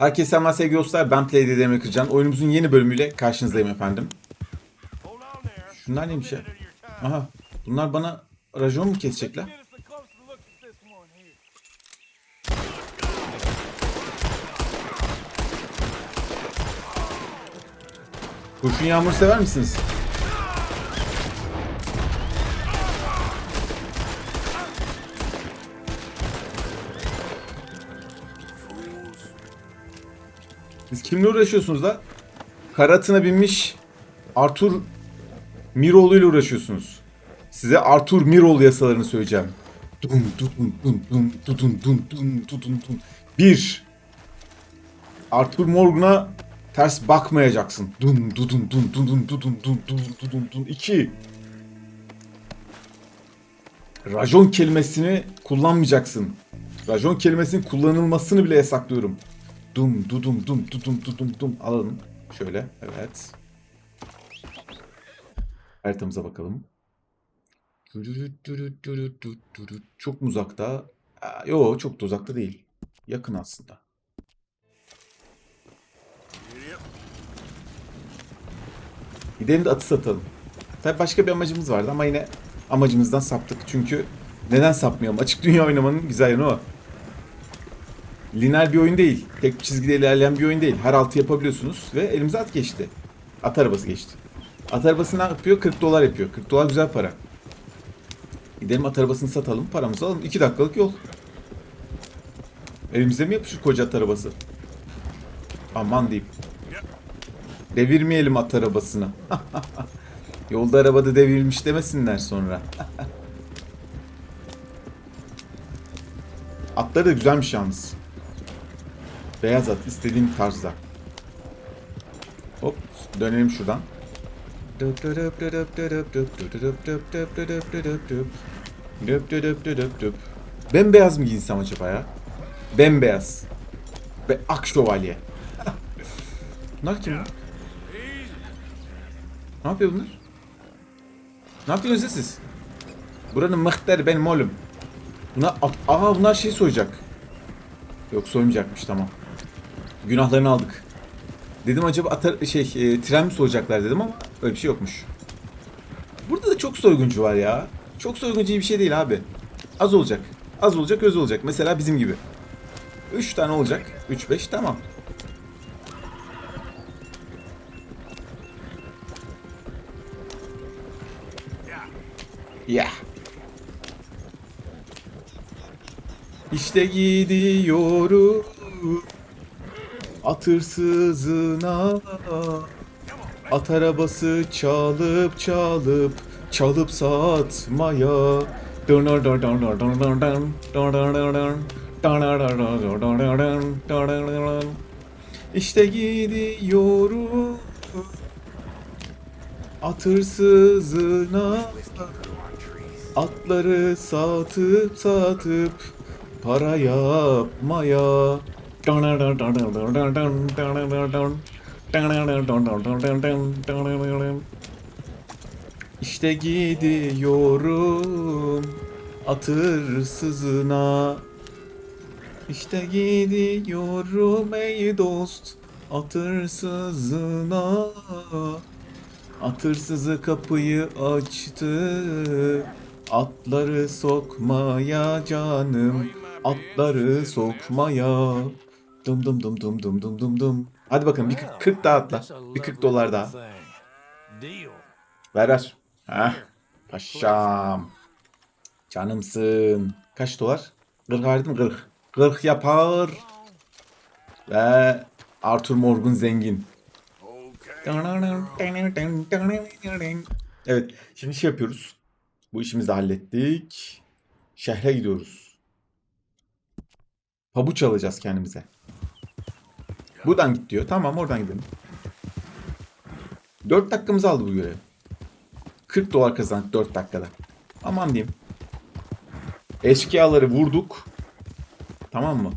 Herkese selamlar sevgili dostlar. Ben Play Demir Kırcan. Oyunumuzun yeni bölümüyle karşınızdayım efendim. Şunlar neymiş ya? Aha. Bunlar bana rajon mu kesecekler? Kurşun yağmur sever misiniz? Siz kimle uğraşıyorsunuz da? Karatına binmiş Arthur Miroğlu ile uğraşıyorsunuz. Size Arthur Miroğlu yasalarını söyleyeceğim. Dum dum dum dum dum dum dum dum dum dum. Bir. Arthur Morgan'a ters bakmayacaksın. Dum dum dum dum dum dum dum dum dum dum dum. İki. Rajon kelimesini kullanmayacaksın. Rajon kelimesinin kullanılmasını bile yasaklıyorum. Dum dudum dum dudum dudum dum alalım. Şöyle evet. Haritamıza bakalım. Çok mu uzakta? Yo çok da uzakta değil. Yakın aslında. Gidelim de atı satalım. Tabi başka bir amacımız vardı ama yine amacımızdan saptık. Çünkü neden sapmayalım? Açık dünya oynamanın güzel yanı o. Lineer bir oyun değil. Tek çizgide ilerleyen bir oyun değil. Her altı yapabiliyorsunuz ve elimize at geçti. At arabası geçti. At arabası ne yapıyor? 40 dolar yapıyor. 40 dolar güzel para. Gidelim at arabasını satalım. Paramızı alalım. 2 dakikalık yol. Elimize mi yapışır koca at arabası? Aman diyeyim. Devirmeyelim at arabasını. Yolda arabada devrilmiş demesinler sonra. Atları da güzelmiş yalnız. Beyaz at istediğim tarzda. Hop dönelim şuradan. Bembeyaz mı giyinsem acaba ya? Bembeyaz. Ve ak şövalye. bunlar kim? Ne yapıyor bunlar? Ne yapıyorsunuz siz? Buranın mıhtarı benim oğlum. Bunlar, aa bunlar şey soyacak. Yok soymayacakmış tamam. Günahlarını aldık. Dedim acaba atar, şey e, tren mi soyacaklar dedim ama öyle bir şey yokmuş. Burada da çok soyguncu var ya. Çok soyguncu bir şey değil abi. Az olacak. Az olacak öz olacak. Mesela bizim gibi. 3 tane olacak. 3-5 tamam. Ya. İşte gidiyorum atırsızına At arabası çalıp çalıp çalıp satmaya İşte gidiyorum atırsızına Atları satıp satıp para yapmaya. İşte gidiyorum atırsızına. İşte gidiyorum ey dost atırsızına. Atırsızı kapıyı açtı. Atları sokmaya canım. Atları sokmaya. Dum dum dum dum dum dum dum dum. Hadi bakalım bir 40, 40 daha atla. Bir 40 dolar daha. Ver ver. Heh. Paşam. Canımsın. Kaç dolar? 40 verdim 40. 40 yapar. Ve Arthur Morgan zengin. Evet. Şimdi şey yapıyoruz. Bu işimizi hallettik. Şehre gidiyoruz. Pabuç alacağız kendimize. Buradan git diyor. Tamam oradan gidelim. 4 dakikamız aldı bu görev. 40 dolar kazandık 4 dakikada. Aman diyeyim. Eşkıyaları vurduk. Tamam mı?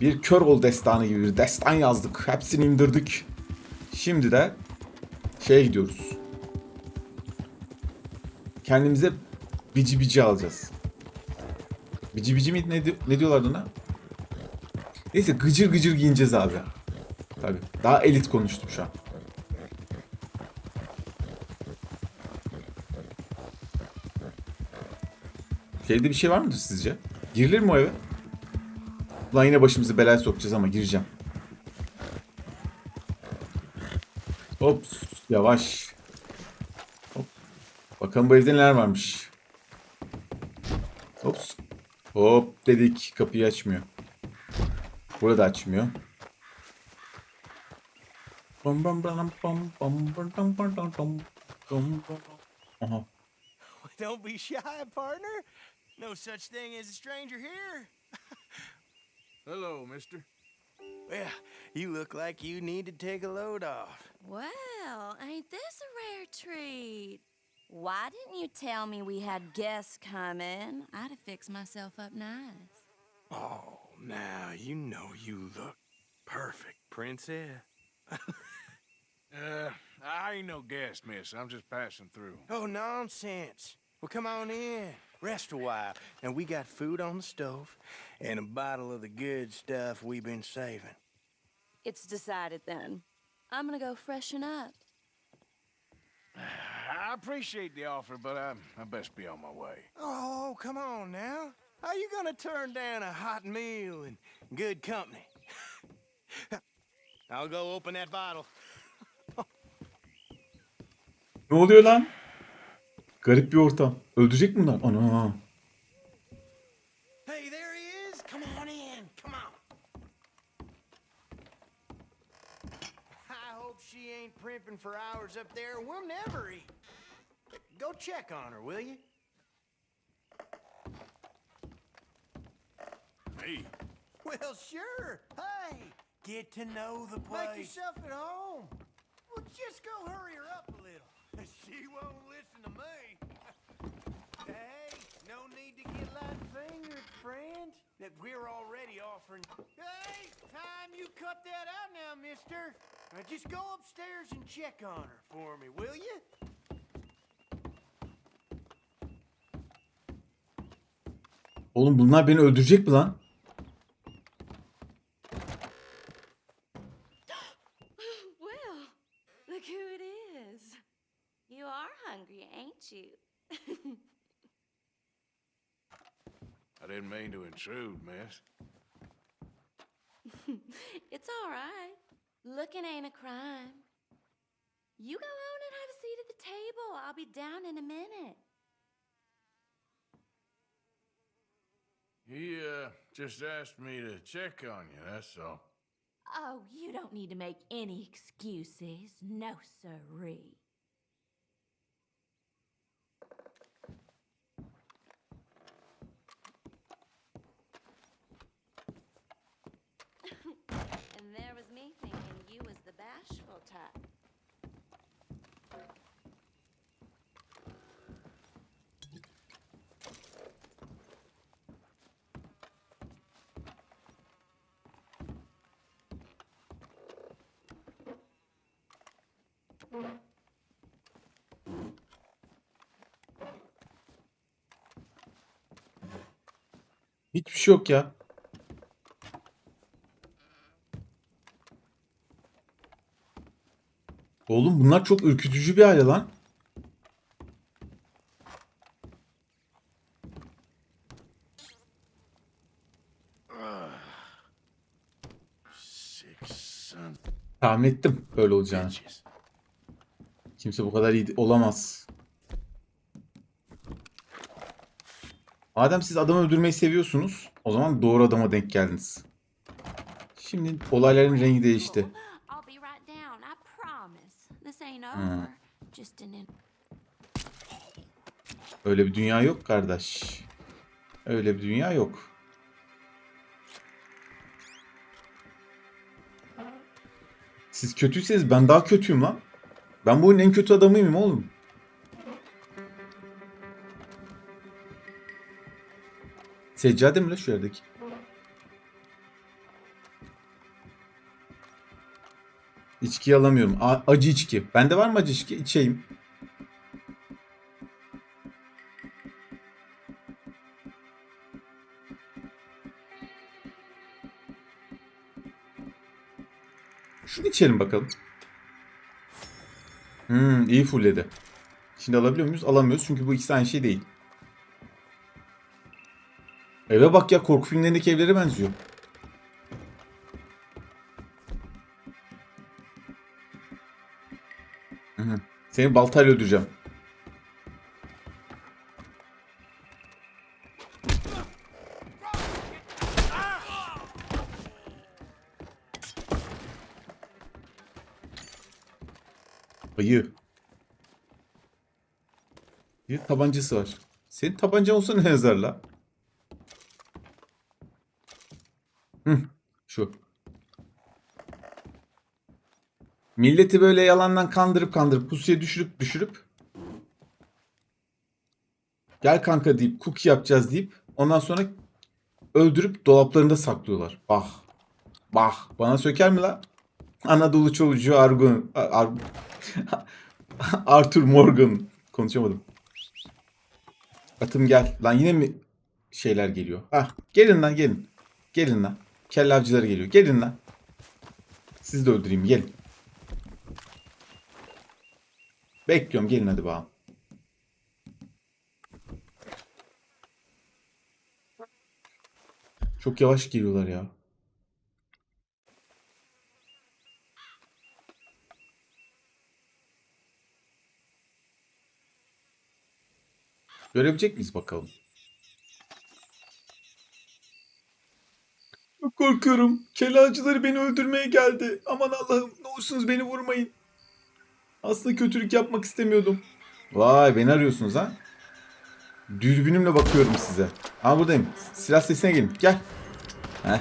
Bir kör ol destanı gibi bir destan yazdık. Hepsini indirdik. Şimdi de şeye gidiyoruz. Kendimize bici bici alacağız. Bici bici mi ne, ne diyorlardı ona? Neyse gıcır gıcır giyineceğiz abi. Tabii. Daha elit konuştum şu an. Şeyde bir şey var mıdır sizce? Girilir mi o eve? Ulan yine başımızı belaya sokacağız ama gireceğim. Hop yavaş. Hop. Bakalım bu evde neler varmış. Hop dedik kapıyı açmıyor. Burada açmıyor. Aha. Don't be shy, partner. No such thing as a stranger here. Hello, mister. Well, you look like you need to take a load off. Well, ain't this a rare treat? Why didn't you tell me we had guests coming? I'd have fixed myself up nice. Oh, now you know you look perfect, princess. Uh, I ain't no guest, miss. I'm just passing through. Oh, nonsense. Well, come on in. Rest a while. And we got food on the stove and a bottle of the good stuff we've been saving. It's decided then. I'm gonna go freshen up. I appreciate the offer, but I, I best be on my way. Oh, come on now. How you gonna turn down a hot meal and good company? I'll go open that bottle. Ne oluyor lan? Garip bir ortam. Öldürecek mi bunlar? Ana. Hey, there he is. Come on in. Come on. I hope she ain't primping for hours up there. We'll never eat. Go check on her, will you? Me? Well, sure. Hey, get to know the place. Make yourself at home. Well, just go hurry her up a little. She won't listen to me. hey, no need to get light-fingered, friend. That we're already offering. Hey, time you cut that out now, mister. Now just go upstairs and check on her for me, will you? Oğlum bunlar beni öldürecek mi lan? Well, look who it is. You are hungry, ain't you? I didn't mean to intrude, miss. it's all right. Looking ain't a crime. You go on and have a seat at the table. I'll be down in a minute. He, uh, just asked me to check on you, that's all. Oh, you don't need to make any excuses. No, sirree. Hiçbir şey yok ya. Oğlum bunlar çok ürkütücü bir aile lan. Son Tahmin ettim böyle olacağını. Kimse bu kadar iyi olamaz. Madem siz adam öldürmeyi seviyorsunuz, o zaman doğru adama denk geldiniz. Şimdi olayların rengi değişti. İn- Öyle bir dünya yok kardeş. Öyle bir dünya yok. Siz kötüyseniz ben daha kötüyüm lan. Ben bu oyunun en kötü adamıyım oğlum. Seccade mi la şu yerdeki? İçki alamıyorum. A- acı içki. Bende var mı acı içki? İçeyim. Şunu içelim bakalım. Hmm, iyi fullledi. Şimdi alabiliyor muyuz? Alamıyoruz çünkü bu ikisi aynı şey değil. Eve bak ya korku filmlerindeki evlere benziyor. Seni baltayla öldüreceğim. Ayı. Bir tabancası var. Senin tabancan olsa ne yazar la? Hı, şu. Milleti böyle yalandan kandırıp kandırıp pusuya düşürüp düşürüp gel kanka deyip cookie yapacağız deyip ondan sonra öldürüp dolaplarında saklıyorlar. Bah. Bah. Bana söker mi la? Anadolu çocuğu Argun. Ar- Ar- Arthur Morgan. Konuşamadım. Atım gel. Lan yine mi şeyler geliyor? Ah gelin lan gelin. Gelin lan. Kelle avcıları geliyor. Gelin lan. Sizi de öldüreyim. Gelin. Bekliyorum. Gelin hadi bakalım. Çok yavaş geliyorlar ya. Görebilecek miyiz bakalım? Çok korkuyorum. Kelalcıları beni öldürmeye geldi. Aman Allah'ım ne olursunuz beni vurmayın. Aslında kötülük yapmak istemiyordum. Vay beni arıyorsunuz ha? Dürbünümle bakıyorum size. Aa buradayım. Silah sesine gelin. Gel. Heh.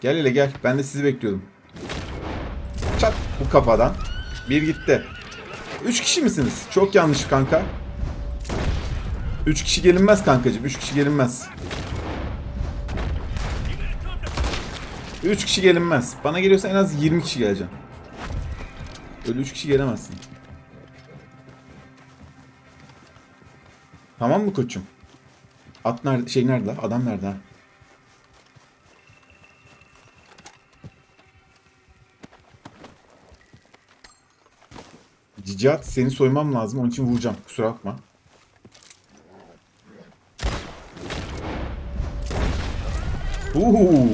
Gel hele gel. Ben de sizi bekliyordum. Çat bu kafadan. Bir gitti. Üç kişi misiniz? Çok yanlış kanka. Üç kişi gelinmez kankacığım. Üç kişi gelinmez. Üç kişi gelinmez. Bana geliyorsa en az 20 kişi geleceksin. Öyle üç kişi gelemezsin. Tamam mı koçum? At nerede? Şey nerede? Adam nerede ha? Cicat seni soymam lazım. Onun için vuracağım. Kusura bakma. Uhu.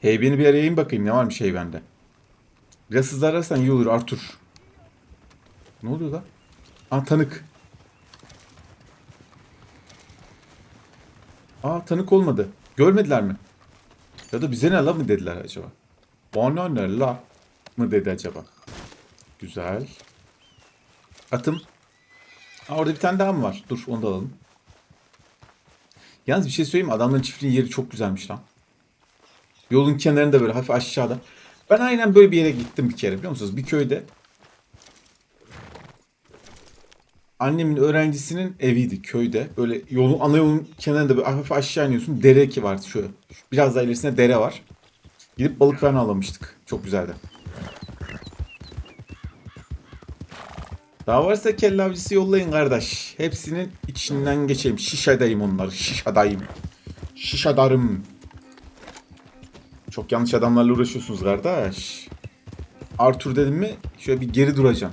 Heybeni bir arayayım bakayım ne varmış heybende. Biraz hızlı ararsan iyi olur Arthur. Ne oluyor lan? Aa tanık. Aa tanık olmadı. Görmediler mi? Ya da bize ne la mı dediler acaba? Bana ne la mı dedi acaba? Güzel. Atım. Aa, orada bir tane daha mı var? Dur onu da alalım. Yalnız bir şey söyleyeyim mi? Adamların çiftliğin yeri çok güzelmiş lan. Yolun kenarında böyle hafif aşağıda. Ben aynen böyle bir yere gittim bir kere biliyor musunuz? Bir köyde. Annemin öğrencisinin eviydi köyde. Böyle yolun ana yolun kenarında böyle hafif aşağı iniyorsun. Dere ki var şöyle. Biraz daha ilerisinde dere var. Gidip balık falan avlamıştık. Çok güzeldi. Daha varsa kelle yollayın kardeş. Hepsinin içinden geçeyim. Şişadayım onlar. Şişadayım. Şişadarım. Çok yanlış adamlarla uğraşıyorsunuz kardeş. Arthur dedim mi şöyle bir geri duracağım.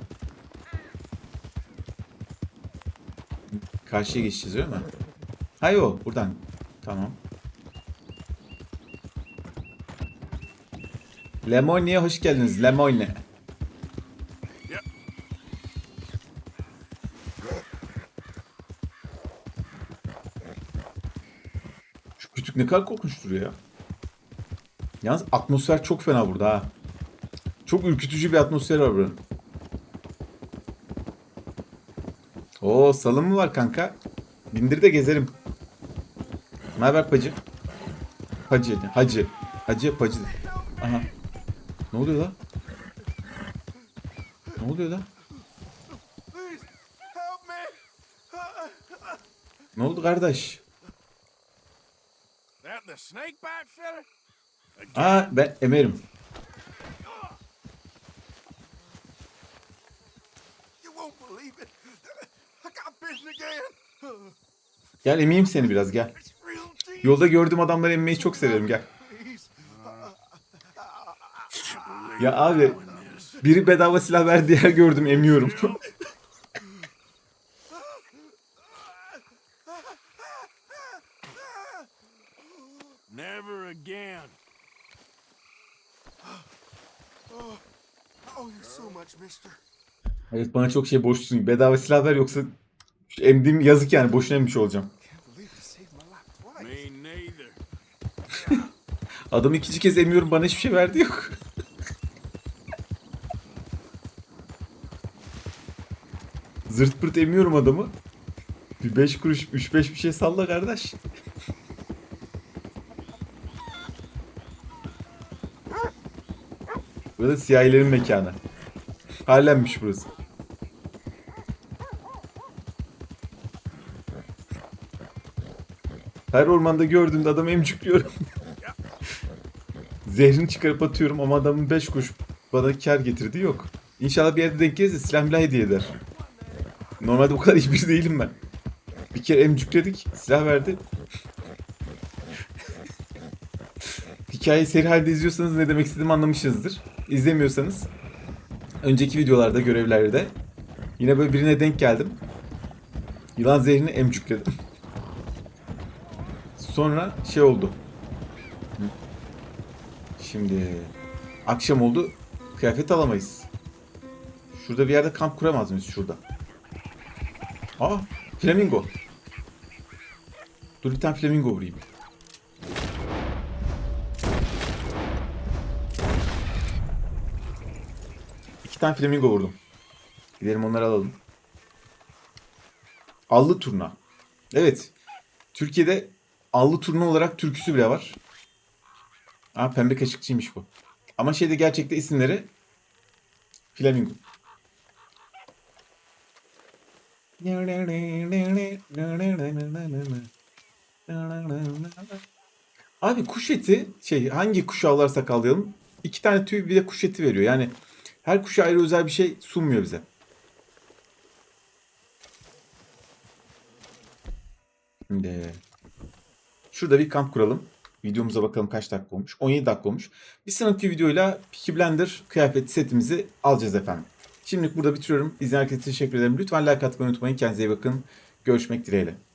Karşıya geçeceğiz öyle mi? Hayır o buradan. Tamam. Lemoni'ye hoş geldiniz. Lemoni. Ne kadar korkunç duruyor ya. Yalnız atmosfer çok fena burada ha. Çok ürkütücü bir atmosfer var buranın. Oo salon mu var kanka? Bindir de gezerim. Ne haber pacı? Pacı, hacı. Hacı, pacı. Aha. Ne oluyor lan? Ne oluyor me. Ne oldu kardeş? Aa ben emerim. Gel emeyim seni biraz gel. Yolda gördüğüm adamları emmeyi çok severim gel. Ya abi biri bedava silah ver diğer gördüm emiyorum. Evet bana çok şey borçlusun. Bedava silah ver yoksa emdiğim yazık yani boşuna emmiş olacağım. Adamı ikinci kez emiyorum bana hiçbir şey verdi yok. Zırt pırt emiyorum adamı. Bir 5 kuruş 3-5 bir şey salla kardeş. Burası siyahilerin mekanı. Harlemmiş burası. Her ormanda gördüğümde adamı emcikliyorum. Zehrini çıkarıp atıyorum ama adamın 5 kuruş bana kar getirdiği yok. İnşallah bir yerde denk gelirse silah milah hediye eder. Normalde bu kadar iyi biri değilim ben. Bir kere emcükledik, silah verdi. Hikayeyi seri halde izliyorsanız ne demek istediğimi anlamışsınızdır. İzlemiyorsanız önceki videolarda, görevlerde yine böyle birine denk geldim. Yılan zehrini emcükledim. Sonra şey oldu. Şimdi akşam oldu. Kıyafet alamayız. Şurada bir yerde kamp kuramaz mıyız şurada? Aa, flamingo. Dur bir tane flamingo vurayım. İki tane flamingo vurdum. Gidelim onları alalım. Allı turna. Evet. Türkiye'de allı turna olarak türküsü bile var. Aa pembe kaşıkçıymış bu. Ama şeyde gerçekte isimleri Flamingo. Abi kuş eti şey hangi kuşu avlarsak avlayalım iki tane tüy bir de kuş eti veriyor. Yani her kuşa ayrı özel bir şey sunmuyor bize. Şimdi şurada bir kamp kuralım. Videomuza bakalım kaç dakika olmuş. 17 dakika olmuş. Bir sonraki videoyla Peaky Blender kıyafet setimizi alacağız efendim. Şimdilik burada bitiriyorum. İzleyen herkese teşekkür ederim. Lütfen like atmayı unutmayın. Kendinize iyi bakın. Görüşmek dileğiyle.